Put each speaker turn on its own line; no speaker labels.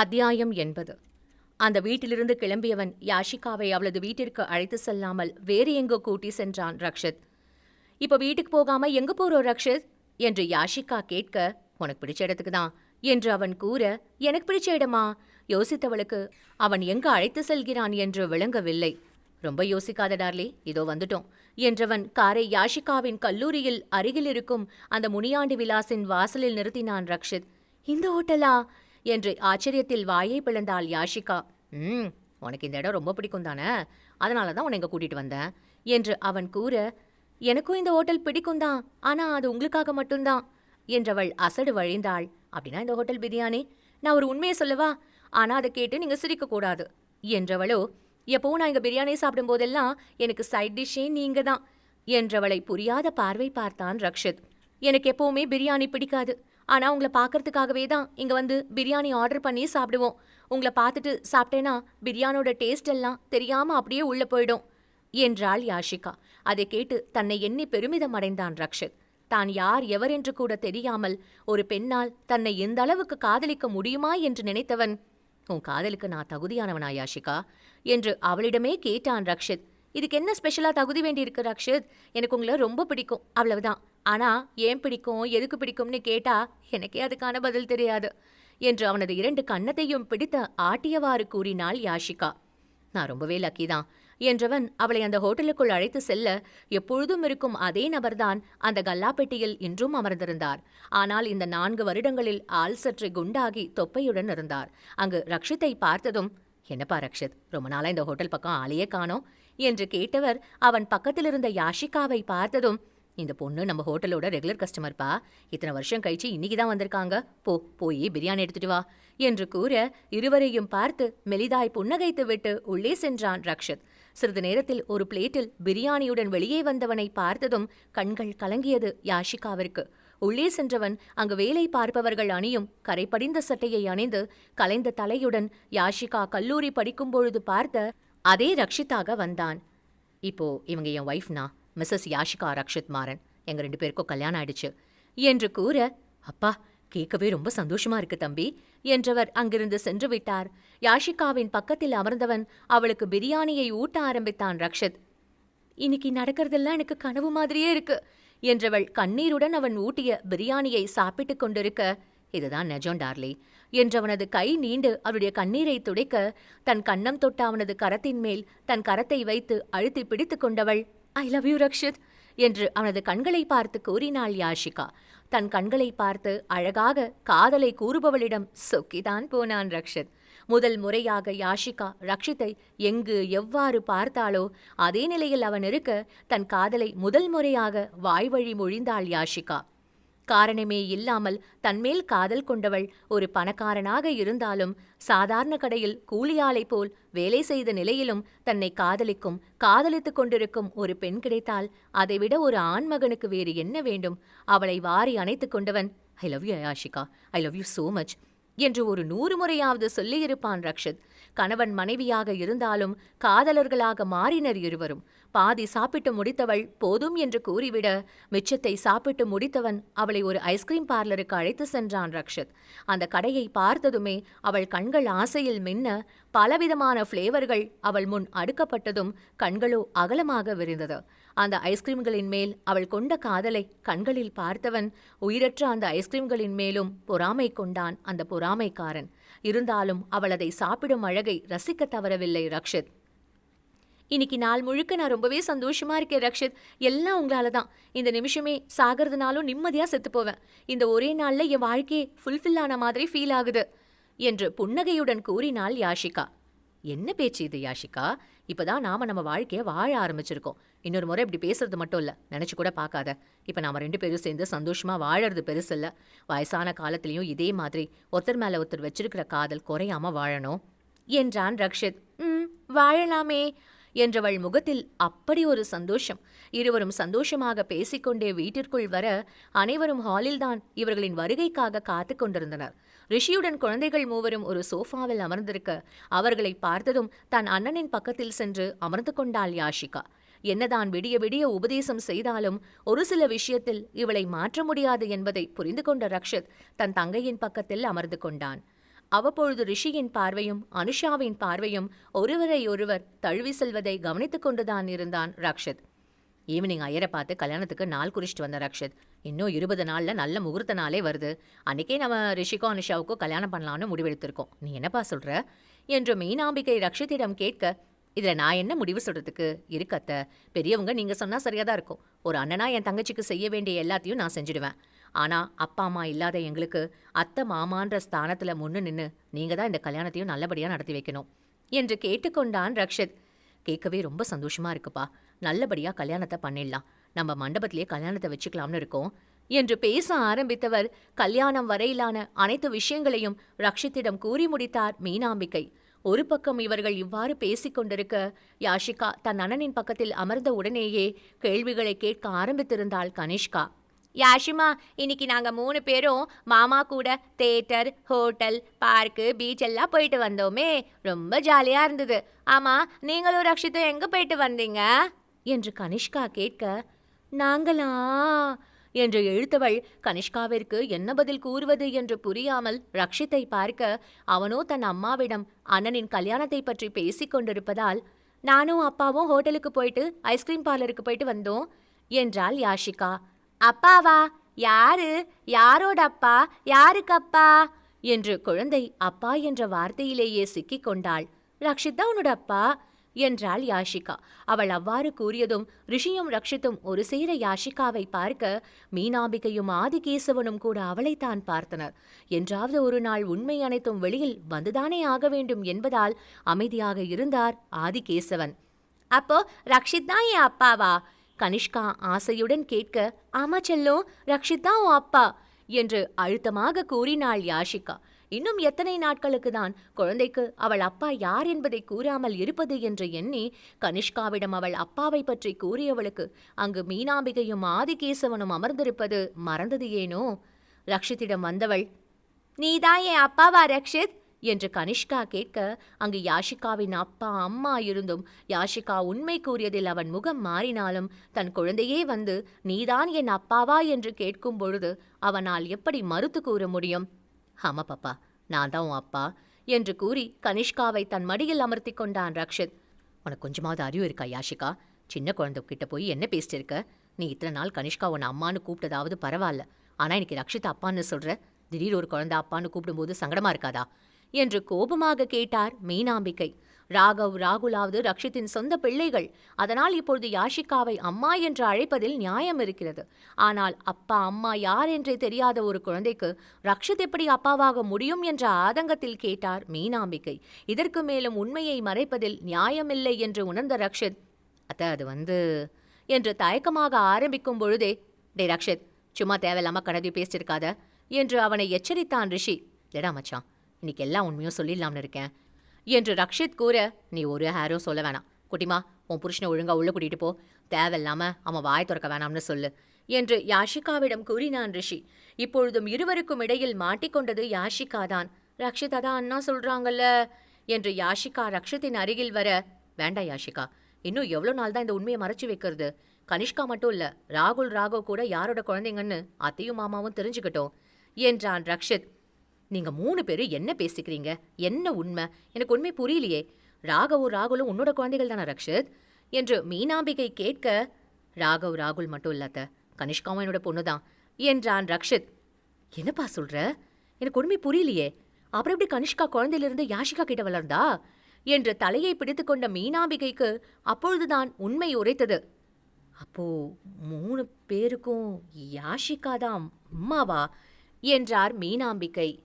அத்தியாயம் எண்பது அந்த வீட்டிலிருந்து கிளம்பியவன் யாஷிகாவை அவளது வீட்டிற்கு அழைத்து செல்லாமல் வேறு எங்கோ கூட்டி சென்றான் ரக்ஷித். இப்போ வீட்டுக்கு போகாம எங்க போறோம் ரக்ஷித்? என்று யாஷிகா கேட்க உனக்கு பிடிச்ச இடத்துக்கு தான். என்று அவன் கூற எனக்கு பிடிச்ச இடமா? யோசித்தவளுக்கு அவன் எங்கு அழைத்து செல்கிறான் என்று விளங்கவில்லை. ரொம்ப யோசிக்காத டார்லி இதோ வந்துட்டோம். என்றவன் காரை யாஷிகாவின் கல்லூரியில் அருகில் இருக்கும் அந்த முனியாண்டி விலாசின் வாசலில் நிறுத்தினான் ரக்ஷித். இந்த ஹோட்டலா? என்று ஆச்சரியத்தில் வாயை பிளந்தாள் யாஷிகா. ம் உனக்கு இந்த இடம் ரொம்ப பிடிக்கும் தானே? அதனால தான் உன்னை இங்கே கூட்டிட்டு வந்தேன் என்று அவன் கூற எனக்கும் இந்த ஹோட்டல் பிடிக்கும் தான் ஆனா அது உங்களுக்காக மட்டும்தான் என்றவள் அசடு வழிந்தாள். அப்படின்னா இந்த ஹோட்டல் பிரியாணி நான் ஒரு உண்மையை சொல்லவா? ஆனா அதை கேட்டு நீங்க சிரிக்க கூடாது என்றவளோ எப்பவும் நான் இங்க பிரியாணி சாப்பிடும் போதெல்லாம் எனக்கு சைட் டிஷ்ஷே நீங்க தான் என்றவளை புரியாத பார்வை பார்த்தான் ரக்ஷித். எனக்கு எப்பவுமே பிரியாணி பிடிக்காது ஆனா உங்களை பார்க்கறதுக்காகவே தான் இங்க வந்து பிரியாணி ஆர்டர் பண்ணி சாப்பிடுவோம். உங்களை பார்த்துட்டு சாப்பிட்டேன்னா பிரியாணியோட டேஸ்ட் எல்லாம் தெரியாம அப்படியே உள்ள போயிடும் என்றாள் யாஷிகா. அதை கேட்டு தன்னை எண்ணி பெருமிதம் அடைந்தான் ரக்ஷித். தான் யார் எவர் என்று கூட தெரியாமல் ஒரு பெண்ணால் தன்னை எந்த அளவுக்கு காதலிக்க முடியுமா என்று நினைத்தவன் உன் காதலுக்கு நான் தகுதியானவனா யாஷிகா? என்று அவளிடமே கேட்டான் ரக்ஷித். இதுக்கு என்ன ஸ்பெஷலா தகுதி வேண்டியிருக்கு ரக்ஷித்? எனக்கு உங்களை ரொம்ப பிடிக்கும் அவ்வளவுதான். ஆனா ஏன் பிடிக்கும் எதுக்கு பிடிக்கும்னு கேட்டா எனக்கே அதுக்கான பதில் தெரியாது என்று அவனது இரண்டு கன்னத்தையும் பிடித்த ஆட்டியவாறு கூறினாள் யாஷிகா. நான் ரொம்பவே லக்கி தான் என்றவன் அவளை அந்த ஹோட்டலுக்குள் அழைத்து செல்ல எப்பொழுதும் இருக்கும் அதே நபர்தான் அந்த கல்லாப்பெட்டியில் இன்றும் அமர்ந்திருந்தார். ஆனால் இந்த நான்கு வருடங்களில் ஆள் சற்று குண்டாகி தொப்பையுடன் இருந்தார். அங்கு ரக்ஷித்தை பார்த்ததும் என்னப்பா ரக்ஷித் ரொம்ப நாளா இந்த ஹோட்டல் பக்கம் ஆளையே காணோம் என்று கேட்டவர் அவன் பக்கத்திலிருந்த யாஷிகாவை பார்த்ததும் இந்த பொண்ணு நம்ம ஹோட்டலோட ரெகுலர் கஸ்டமர்ப்பா இத்தனை வருஷம் கழிச்சு இன்னைக்கு தான் வந்திருக்காங்க. போ போய் பிரியாணி எடுத்துட்டு வா என்று கூற இருவரையும் பார்த்து மெலிதாய் புன்னகைத்து விட்டு உள்ளே சென்றான் ரக்ஷித். சிறிது நேரத்தில் ஒரு பிளேட்டில் பிரியாணியுடன் வெளியே வந்தவனை பார்த்ததும் கண்கள் கலங்கியது யாஷிகாவிற்கு. உள்ளே சென்றவன் அங்கு வேலை பார்ப்பவர்கள் அணியும் கரைப்படிந்த சட்டையை அணிந்து கலைந்த தலையுடன் யாஷிகா கல்லூரி படிக்கும் பொழுது பார்த்த அதே ரக்ஷித்தாக வந்தான். இப்போ இவங்க என் ஒய்ஃப்னா மிஸ்ஸஸ் யாஷிகா ரக்ஷித் மாறன். எங்க ரெண்டு பேருக்கும் கல்யாணம் ஆயிடுச்சு. என்று கூற அப்பா கேட்கவே ரொம்ப சந்தோஷமா இருக்கு தம்பி என்றவர் அங்கிருந்து சென்று விட்டார். யாஷிகாவின் பக்கத்தில் அமர்ந்தவன் அவளுக்கு பிரியாணியை ஊட்ட ஆரம்பித்தான் ரக்ஷித். இன்னைக்கு நடக்கிறதெல்லாம் எனக்கு கனவு மாதிரியே இருக்கு என்றவள் கண்ணீருடன் அவன் ஊட்டிய பிரியாணியை சாப்பிட்டுக் கொண்டிருக்க இதுதான் நெஜம் டார்லி என்றவனது கை நீண்டு அவளுடைய கண்ணீரை துடைக்க தன் கன்னம் தொட்ட அவனது கரத்தின் மேல் தன் கரத்தை வைத்து அழுத்தி பிடித்துக் கொண்டவள் ஐ லவ் யூ ரக்ஷித் என்று அவனது கண்களை பார்த்து கூறினாள் யாஷிகா. தன் கண்களை பார்த்து அழகாக காதலை கூறுபவளிடம் சொக்கிதான் போனான் ரக்ஷித். முதல் முறையாக யாஷிகா ரக்ஷித்தை எங்கு எவ்வாறு பார்த்தாளோ அதே நிலையில் அவன் இருக்க தன் காதலை முதல் முறையாக வாய்வழி மொழிந்தாள் யாஷிகா. காரணமே இல்லாமல் தன்மேல் காதல் கொண்டவள் ஒரு பணக்காரனாக இருந்தாலும் சாதாரண கடையில் கூலியாளை போல் வேலை செய்த நிலையிலும் தன்னை காதலிக்கும் காதலித்துக் கொண்டிருக்கும் ஒரு பெண் கிடைத்தால் அதைவிட ஒரு ஆண்மகனுக்கு வேறு என்ன வேண்டும்? அவளை வாரி அணைத்துக் கொண்டவன் I love you Ashika I love you so much என்று ஒரு நூறு முறையாவது சொல்லியிருப்பான் ரக்ஷித். கணவன் மனைவியாக இருந்தாலும் காதலர்களாக மாறினர் இருவரும். பாதி சாப்பிட்டு முடித்தவள் போதும் என்று கூறிவிட மிச்சத்தை சாப்பிட்டு முடித்தவன் அவளை ஒரு ஐஸ்கிரீம் பார்லருக்கு அழைத்து சென்றான் ரக்ஷித். அந்த கடையை பார்த்ததுமே அவள் கண்கள் ஆசையில் மின்ன பலவிதமான ஃப்ளேவர்கள் அவள் முன் அடுக்கப்பட்டதும் கண்களோ அகலமாக விரிந்தது. அந்த ஐஸ்கிரீம்களின் மேல் அவள் கொண்ட காதலை கண்களில் பார்த்தவன் உயிரற்ற அந்த ஐஸ்கிரீம்களின் மேலும் பொறாமை கொண்டான் அந்த பொறாமைக்காரன். இருந்தாலும் அவள் அதை சாப்பிடும் அழகை ரசிக்க தவறவில்லை ரக்ஷித். இன்னைக்கு நாள் முழுக்க நான் ரொம்பவே சந்தோஷமா இருக்கேன் ரக்ஷித். எல்லாம் உங்களால தான். இந்த நிமிஷமே சாகிறதுனாலும் நிம்மதியா செத்து போவேன். இந்த ஒரே நாள்ல என் வாழ்க்கையே ஃபுல்ஃபில் ஆன மாதிரி ஃபீல் ஆகுது என்று புன்னகையுடன் கூறினாள் யாஷிகா. என்ன பேச்சு இது யாஷிகா? இப்பதான் நாம நம்ம வாழ்க்கையை வாழ ஆரம்பிச்சிருக்கோம். இன்னொரு முறை இப்படி பேசுறது மட்டும் இல்லை நினச்சி கூட பார்க்காத. இப்போ நாம ரெண்டு பேரும் சேர்ந்து சந்தோஷமாக வாழறது பெருசு இல்லை. வயசான காலத்துலேயும் இதே மாதிரி ஒருத்தர் மேலே ஒருத்தர் வச்சிருக்கிற காதல் குறையாம வாழணும். என்றான் ரக்ஷித். ம் வாழலாமே. என்றவள் முகத்தில் அப்படி ஒரு சந்தோஷம். இருவரும் சந்தோஷமாக பேசிக்கொண்டே வீட்டிற்குள் வர அனைவரும் ஹாலில்தான் இவர்களின் வருகைக்காக காத்துக் கொண்டிருந்தனர். ரிஷியுடன் குழந்தைகள் மூவரும் ஒரு சோஃபாவில் அமர்ந்திருக்க அவர்களை பார்த்ததும் தன் அண்ணனின் பக்கத்தில் சென்று அமர்ந்து கொண்டாள் யாஷிகா. என்னதான் விடிய விடிய உபதேசம் செய்தாலும் ஒரு சில விஷயத்தில் இவளை மாற்ற முடியாது என்பதை புரிந்து கொண்ட ரக்ஷித் தன் தங்கையின் பக்கத்தில் அமர்ந்து கொண்டான். அவ்வப்பொழுது ரிஷியின் பார்வையும் அனுஷாவின் பார்வையும் ஒருவரை ஒருவர் தழுவி செல்வதை கவனித்துக் கொண்டுதான் இருந்தான் ரக்ஷித். ஈவினிங் ஐயரை பார்த்து கல்யாணத்துக்கு நாள் குறிச்சிட்டு வந்த ரக்ஷித். இன்னும் இருபது நாளில் நல்ல முகூர்த்த நாளே வருது. அன்னைக்கே நம்ம ரிஷிக்கும் அனுஷாவுக்கும் கல்யாணம் பண்ணலான்னு முடிவெடுத்திருக்கோம். நீ என்னப்பா சொல்ற? என்று மீனாம்பிகை ரக்ஷித்திடம் கேட்க இதில் நான் என்ன முடிவு சொல்கிறதுக்கு இருக்கத்த பெரியவங்க நீங்கள் சொன்னால் சரியாக தான் இருக்கும். ஒரு அண்ணனா என் தங்கச்சிக்கு செய்ய வேண்டிய எல்லாத்தையும் நான் செஞ்சுடுவேன். ஆனால் அப்பா அம்மா இல்லாத எங்களுக்கு அத்தை மாமான்ற ஸ்தானத்தில் முன்னு நின்று நீங்கள் தான் இந்த கல்யாணத்தையும் நல்லபடியாக நடத்தி வைக்கணும் என்று கேட்டுக்கொண்டான் ரக்ஷித். கேட்கவே ரொம்ப சந்தோஷமா இருக்குப்பா. நல்லபடியாக கல்யாணத்தை பண்ணிடலாம். நம்ம மண்டபத்திலேயே கல்யாணத்தை வச்சுக்கலாம்னு இருக்கோம் என்று பேச ஆரம்பித்தவர். கல்யாணம் வரையிலான அனைத்து விஷயங்களையும் ரக்ஷித்திடம் கூறி முடித்தார் மீனாம்பிக்கை. ஒரு பக்கம் இவர்கள் இவ்வாறு பேசிக் கொண்டிருக்க யாஷிகா தன் அண்ணனின் பக்கத்தில் அமர்ந்த உடனேயே கேள்விகளை கேட்க ஆரம்பித்திருந்தாள் கனிஷ்கா. யாஷிமா இன்னைக்கு நாங்கள் மூணு பேரும் மாமா கூட தேட்டர் ஹோட்டல் பார்க்கு பீச் எல்லாம் போயிட்டு வந்தோமே. ரொம்ப ஜாலியாக இருந்தது. ஆமாம் நீங்களும் ரக்ஷித்தும் எங்கே போயிட்டு வந்தீங்க? என்று கனிஷ்கா கேட்க நாங்களா? என்று இழுத்தவள் கனிஷ்காவிற்கு என்ன பதில் கூறுவது என்று புரியாமல் ரக்ஷித்தை பார்க்க அவனோ தன் அம்மாவிடம் அண்ணனின் கல்யாணத்தை பற்றி பேசிக் கொண்டிருப்பதால் நானும் அப்பாவும் ஹோட்டலுக்கு போயிட்டு ஐஸ்கிரீம் பார்லருக்கு போயிட்டு வந்தோம் என்றாள் யாஷிகா. அப்பாவா? யாரு? யாரோட அப்பா? யாருக்கு அப்பா? என்று குழந்தை அப்பா என்ற வார்த்தையிலேயே சிக்கிக் கொண்டாள். ரக்ஷித் தான் உன்னோட அப்பா? என்றாள் யாஷிகா. அவள் அவ்வாறு கூறியதும் ரிஷியும் ரக்ஷித்தும் ஒரு சேர யாஷிகாவை பார்க்க மீனாம்பிகையும் ஆதிகேசவனும் கூட அவளைத்தான் பார்த்தனர். என்றாவது ஒரு நாள் உண்மை அனைத்தும் வெளியில் வந்துதானே ஆக வேண்டும் என்பதால் அமைதியாக இருந்தார் ஆதிகேசவன். அப்போ ரக்ஷித் தான் என் அப்பாவா? கனிஷ்கா ஆசையுடன் கேட்க ஆமா செல்லும் ரக்ஷித் தான் உன் அப்பா என்று அழுத்தமாக கூறினாள் யாஷிகா. இன்னும் எத்தனை நாட்களுக்கு தான்? குழந்தைக்கு அவள் அப்பா யார் என்பதை கூறாமல் இருப்பது என்று எண்ணி கனிஷ்காவிடம் அவள் அப்பாவை பற்றி கூறியவளுக்கு அங்கு மீனாம்பிகையும் ஆதிகேசவனும் அமர்ந்திருப்பது மறந்தது ஏனோ? ரக்ஷித்திடம் வந்தவள் நீதான் என் அப்பாவா ரக்ஷித்? என்று கனிஷ்கா கேட்க அங்கு யாஷிகாவின் அப்பா அம்மா இருந்தும் யாஷிகா உண்மை கூறியதில் அவன் முகம் மாறினாலும் தன் குழந்தையே வந்து நீதான் என் அப்பாவா? என்று கேட்கும் பொழுது அவனால் எப்படி மறுத்து கூற முடியும்? ஆமா பாப்பா நான் தான் உன் அப்பா என்று கூறி கனிஷ்காவை தன் மடியில் அமர்த்தி கொண்டான் ரக்ஷித். உனக்கு கொஞ்சமாவது அறிவு இருக்கா யாஷிகா? சின்ன குழந்தை கிட்ட போய் என்ன பேசிட்டு இருக்க நீ இத்தனை நாள் கனிஷ்கா உன் அம்மான்னு கூப்பிட்டதாவது பரவாயில்ல ஆனா இன்னைக்கு ரக்ஷித் அப்பான்னு சொல்ற? திடீர் ஒரு குழந்தை அப்பான்னு கூப்பிடும்போது சங்கடமா இருக்காதா? என்று கோபமாக கேட்டார் மீனாம்பிக்கை. ராகவ் ராகுலாவது ரக்ஷித்தின் சொந்த பிள்ளைகள். அதனால் இப்பொழுது யாஷிகாவை அம்மா என்று அழைப்பதில் நியாயம் இருக்கிறது. ஆனால் அப்பா அம்மா யார் என்றே தெரியாத ஒரு குழந்தைக்கு ரக்ஷித் எப்படி அப்பாவாக முடியும் என்ற ஆதங்கத்தில் கேட்டார் மீனாம்பிக்கை இதற்கு மேலும் உண்மையை மறைப்பதில் நியாயமில்லை என்று உணர்ந்த ரக்ஷித் அத்த அது வந்து என்று தயக்கமாக ஆரம்பிக்கும் பொழுதே டே ரக்ஷித் சும்மா தேவையில்லாம கடதி பேசியிருக்காத என்று அவனை எச்சரித்தான் ரிஷி. டெடா மச்சான் இன்னைக்கு எல்லா உண்மையும் சொல்லிடலாம்னு இருக்கேன். என்று ரக்ஷித் கூற நீ ஒரு ஹேரும் சொல்ல வேணாம். குட்டிமா உன் புருஷனை ஒழுங்கா உள்ள கூட்டிட்டு போ. தேவையில்லாம அவன் வாய் திறக்க வேணாம்னு சொல்லு என்று யாஷிகாவிடம் கூறினான் ரிஷி. இப்பொழுதும் இருவருக்கும் இடையில் மாட்டிக்கொண்டது யாஷிகா தான் ரக்ஷித் அதான் அண்ணா சொல்றாங்கல்ல என்று யாஷிகா ரக்ஷித்தின் அருகில் வர வேண்டாம் யாஷிகா இன்னும் எவ்வளோ நாள் தான் இந்த உண்மையை மறைச்சு வைக்கிறது? கனிஷ்கா மட்டும் இல்லை ராகுல் ராகவ் கூட யாரோட குழந்தைங்கன்னு அத்தையும் மாமாவும் தெரிஞ்சுக்கிட்டோம் என்றான் ரக்ஷித். நீங்க மூணு பேரும் என்ன பேசிக்கிறீங்க? என்ன உண்மை? எனக்கு உண்மை புரியலையே. ராகவும் ராகுலும் உன்னோட குழந்தைகள் தானே ரக்ஷித்? என்று மீனாம்பிகை கேட்க ராகவ் ராகுல் மட்டும் இல்லாத கனிஷ்காவும் என்னோட பொண்ணு தான் என்றான் ரக்ஷித். என்னப்பா சொல்ற? எனக்கு உண்மை புரியலையே. அப்புறம் எப்படி கனிஷ்கா குழந்தையிலிருந்து யாஷிகா கிட்ட வளர்ந்தா? என்று தலையை பிடித்துக்கொண்ட மீனாம்பிகைக்கு அப்பொழுதுதான் உண்மை உரைத்தது. அப்போ மூணு பேருக்கும் யாஷிகா தான் அம்மாவா? என்றார் மீனாம்பிகை.